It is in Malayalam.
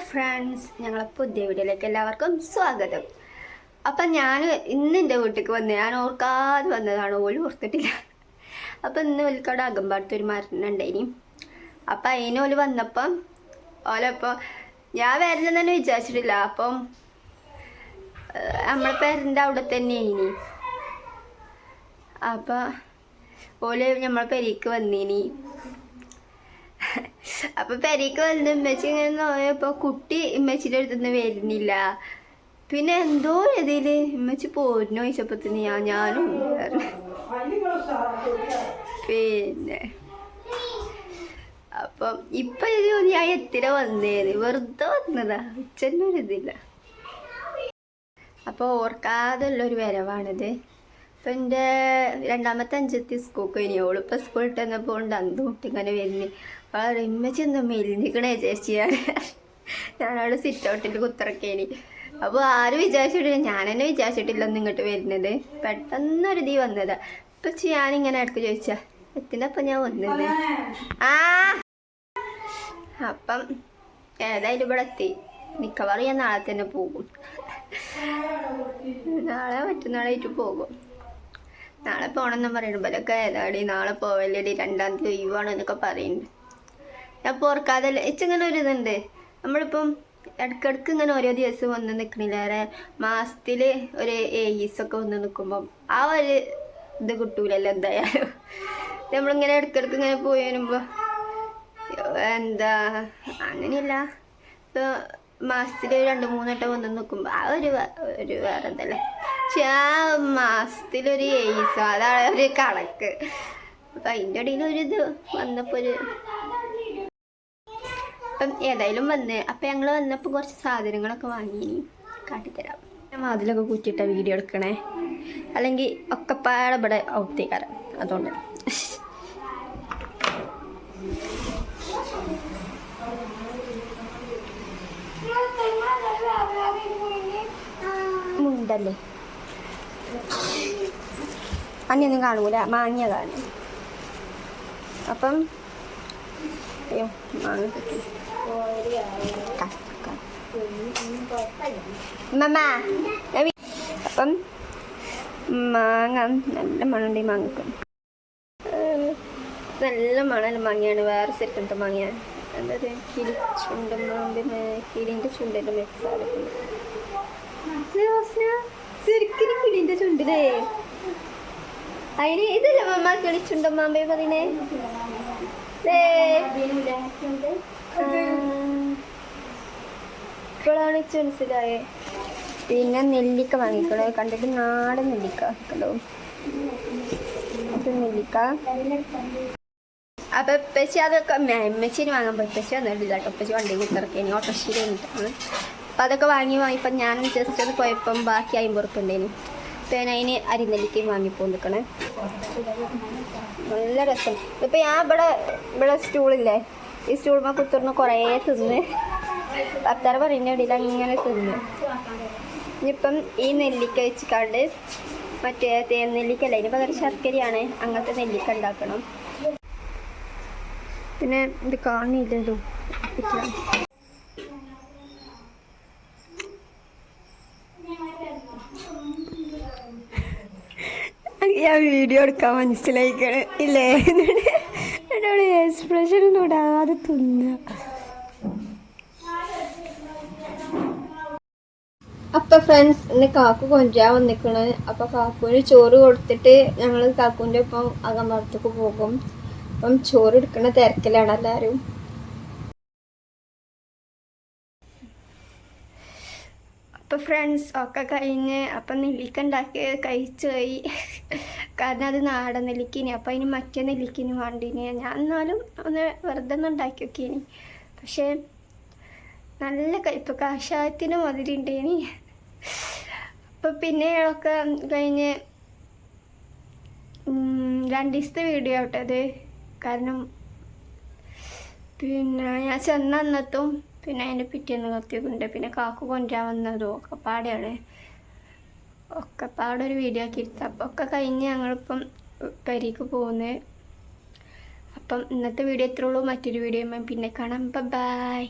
ഫ്രണ്ട്സ് ഞങ്ങളെ പുതിയ വീഡിയോയിലേക്ക് എല്ലാവർക്കും സ്വാഗതം. അപ്പം ഞാൻ ഇന്ന് എന്റെ വീട്ടിലേക്ക് വന്നത് ഞാൻ ഓർക്കാതെ വന്നതാണ് ഓൽ ഓർത്തിട്ടില്ല. അപ്പം ഇന്ന് ഓലിക്കവിടെ അകമ്പാടത്ത് ഒരു മരണം ഉണ്ടായിനി. അപ്പം അതിന് ഓൽ വന്നപ്പം ഓലപ്പം ഞാൻ വരുന്നത് തന്നെ വിചാരിച്ചിട്ടില്ല. അപ്പം നമ്മളെ പേരന്റെ അവിടെ തന്നെ ഇനി അപ്പം ഓൽ നമ്മളെ പെരിക്ക് വന്നീനി. അപ്പൊ പെരേക്ക് വന്ന് ഉമ്മച്ചി ഇങ്ങനെ നോയപ്പോ കുട്ടി ഉമ്മച്ചിന്റെ അടുത്തുനിന്ന് വരുന്നില്ല. പിന്നെ എന്തോ ഇതിൽ ഉമ്മച്ചി പോരുന്നു ചോദിച്ചപ്പത്തിന് ഞാൻ ഞാനും പിന്നെ. അപ്പം ഇപ്പൊ ഇത് ഞാൻ എത്തിര വന്നേന്ന്. വെറുതെ വന്നതാ. ഉച്ചന്റെ ഒരു ഇതില്ല. അപ്പോൾ ഓർക്കാതെ ഉള്ളൊരു വരവാണിത്. ഇപ്പം എന്റെ രണ്ടാമത്തെ അഞ്ചെത്തി സ്കൂൾക്ക് ഇനി ഓളിപ്പോൾ സ്കൂളിൽ ഇട്ടപ്പോൾ ഉണ്ട് ഇങ്ങനെ വരുന്നു. അപ്പോൾ ഇമ്മച്ചി എന്താ മെലിഞ്ഞിക്കണേ ചേച്ചി. ഞാൻ ഞാനവിടെ സിറ്റ് ഔട്ടിൽ കുത്തിറക്കേനി. അപ്പോൾ ആരും വിചാരിച്ചിട്ടില്ല ഞാൻ തന്നെ വിചാരിച്ചിട്ടില്ല ഒന്ന് ഇങ്ങോട്ട് വരുന്നത്. പെട്ടെന്നൊരു തീ വന്നതാ. ഇപ്പം ഞാനിങ്ങനെ അടുത്ത് ചോദിച്ചാ എത്തിനപ്പം ഞാൻ വന്നത്? ആ. അപ്പം ഏതായാലും ഇവിടെ എത്തി. മിക്കവാറും ഞാൻ നാളെ തന്നെ പോകും. നാളെ മറ്റന്നാളായിട്ട് പോകും. നാളെ പോകണമെന്ന് പറയുന്നു ഇവരൊക്കെ ഏതാടി? നാളെ പോവല്ലേടി. രണ്ടാം തീയതി ഒഴിവാണ് എന്നൊക്കെ പറയുന്നുണ്ട് ഞാൻ ഓർക്കാതെ ഇച്ചിങ്ങനെ ഒരു ഇതുണ്ട്. നമ്മളിപ്പം ഇടയ്ക്കിടയ്ക്ക് ഇങ്ങനെ ഓരോ ദിവസം വന്ന് നിൽക്കണില്ലേറെ മാസത്തിൽ ഒരു ഏയ്സൊക്കെ വന്ന് നിൽക്കുമ്പം ആ ഒരു ഇത് കിട്ടൂലല്ലോ എന്തായാലും. നമ്മളിങ്ങനെ ഇടയ്ക്കിടയ്ക്ക് ഇങ്ങനെ പോയി വരുമ്പോൾ എന്താ? അങ്ങനെയല്ല. ഇപ്പോൾ മാസത്തിൽ രണ്ട് മൂന്നെട്ടം വന്ന് നിൽക്കുമ്പോൾ ആ ഒരു ഒരു വേറെ എന്തല്ലേ മാസത്തിലൊരു ഏയ്സോ അതാണ് ഒരു കണക്ക്. അപ്പം അതിന്റെ ഇടയിൽ ഒരു ഇത് വന്നപ്പോൾ ഒരു അപ്പം ഏതായാലും വന്ന്. അപ്പം ഞങ്ങൾ വന്നപ്പോൾ കുറച്ച് സാധനങ്ങളൊക്കെ വാങ്ങി കാട്ടിത്തരാം. ഞാൻ വാതിലൊക്കെ കുറ്റിട്ട വീഡിയോ എടുക്കണേ. അല്ലെങ്കിൽ ഒക്കെപ്പാടെ ഇവിടെ ഔത്തേക്കാരം അതുകൊണ്ട്. മുണ്ടല്ലേ? അന്നൊന്നും കാണൂല മാങ്ങ കാണും അപ്പം അയ്യോ മാങ്ങ മമ്മ അപ്പം മാങ്ങ നല്ല മണമുണ്ട് ഈ മാങ്ങക്ക്. നല്ല മണൽ മാങ്ങയാണ് വേറെ ശരിക്കും മാങ്ങയാണ് എന്താ കിളി മാമ്പിന് കിളിന്റെ ചുണ്ടിന്റെ മിക്സ് കിളിന്റെ ചുണ്ടിലേ. അതിന് ഇതല്ല മമ്മ കിളിച്ചുണ്ടൻ മാമ്പേ പറയുന്നേ ദേ. ആ. ഇപ്പോഴാണ് മനസ്സിലായേ. പിന്നെ നെല്ലിക്ക വാങ്ങിക്കണേ. കണ്ടിട്ട് നാടൻ നെല്ലിക്ക ഇത് നെല്ലിക്ക. അപ്പൊ ഉപ്പച്ചി അതൊക്കെ അമ്മച്ചിന് വാങ്ങാൻ പോയി. വന്നിട്ടില്ല കേട്ടോ. വണ്ടി കുത്തിറക്കി. ഇനി ഓട്ടോശ്ശേരി വന്നിട്ടാണ്. അപ്പൊ അതൊക്കെ വാങ്ങി ഇപ്പം ഞാൻ ജസ്റ്റ് അത് പോയപ്പം ബാക്കി ഉറുപ്പ് അതിന് അരിനെല്ലിക്കയും വാങ്ങിപ്പോ നിൽക്കണേ നല്ല രസം. ഇപ്പൊ ഞാൻ ഇവിടെ ഇവിടെ സ്റ്റൂളില്ലേ? ഈ സ്റ്റൂളിമ കുത്തിർന്ന് കുറേ തിന്ന്. ഭർത്താവ് പറയുന്ന ഇടയിൽ അങ്ങനെ തിന്ന്? ഇനിയിപ്പം ഈ നെല്ലിക്ക വെച്ചിക്കാണ്ട് മറ്റേ തേൻ നെല്ലിക്ക ഇതിന് പകരം ശർക്കരയാണ്. അങ്ങനത്തെ നെല്ലിക്ക ഉണ്ടാക്കണം. പിന്നെ ഇത് കാണില്ലല്ലോ ഞാൻ വീഡിയോ എടുക്കാൻ മനസ്സിലായിക്കണ്. ഇല്ലേ? എന്നോട് എക്സ്പ്രഷൻ ഇടാതെ തിന്ന. അപ്പൊ ഫ്രണ്ട്സ് ഇന്ന് കാക്കു കൊഞ്ചാൻ വന്നിക്കണ്. അപ്പൊ കാക്കുവിന് ചോറ് കൊടുത്തിട്ട് ഞങ്ങൾ കാക്കുവിന്റെ ഒപ്പം അകമ്പുറത്തേക്ക് പോകും. അപ്പം ചോറ് എടുക്കണ തിരക്കിലാണ് എല്ലാരും. അപ്പൊ ഫ്രണ്ട്സ് ഒക്കെ കഴിഞ്ഞ് അപ്പം നെല്ലിക്ക ഉണ്ടാക്കി കഴിച്ചു പോയി. കാരണം അത് നാടൻ നെല്ലിക്കിനി അപ്പോൾ അതിന് മറ്റേ നെല്ലിക്കിന് വേണ്ടിനി. ഞാൻ എന്നാലും ഒന്ന് വെറുതെ ഒന്ന് ഉണ്ടാക്കി നോക്കിയിനി. പക്ഷേ നല്ല കയ്പ്പ് കാഷായത്തിന് മധുരം ഉണ്ടേനി. അപ്പം പിന്നെ ഒക്കെ കഴിഞ്ഞ് രണ്ട് ദിവസത്തെ വീഡിയോ ആവട്ടെ അത്. കാരണം പിന്നെ ഞാൻ ചെന്ന അന്നത്തും പിന്നെ അതിന്റെ പിറ്റേന്ന് നിർത്തിയിട്ടുണ്ട് പിന്നെ കാക്കു കൊണ്ടുവരാൻ വന്നതും ഒക്കെ പാടെയാണ്. ഒക്കെ ഒരു വീഡിയോ ആക്കി എടുത്തത് അപ്പോൾ ഒക്കെ കഴിഞ്ഞ് ഞങ്ങളിപ്പം പെരീക്ക് പോകുന്നത് അപ്പം ഇന്നത്തെ വീഡിയോ എത്ര ഉള്ളൂ. മറ്റൊരു വീഡിയോ പിന്നെ കാണാം. ബൈ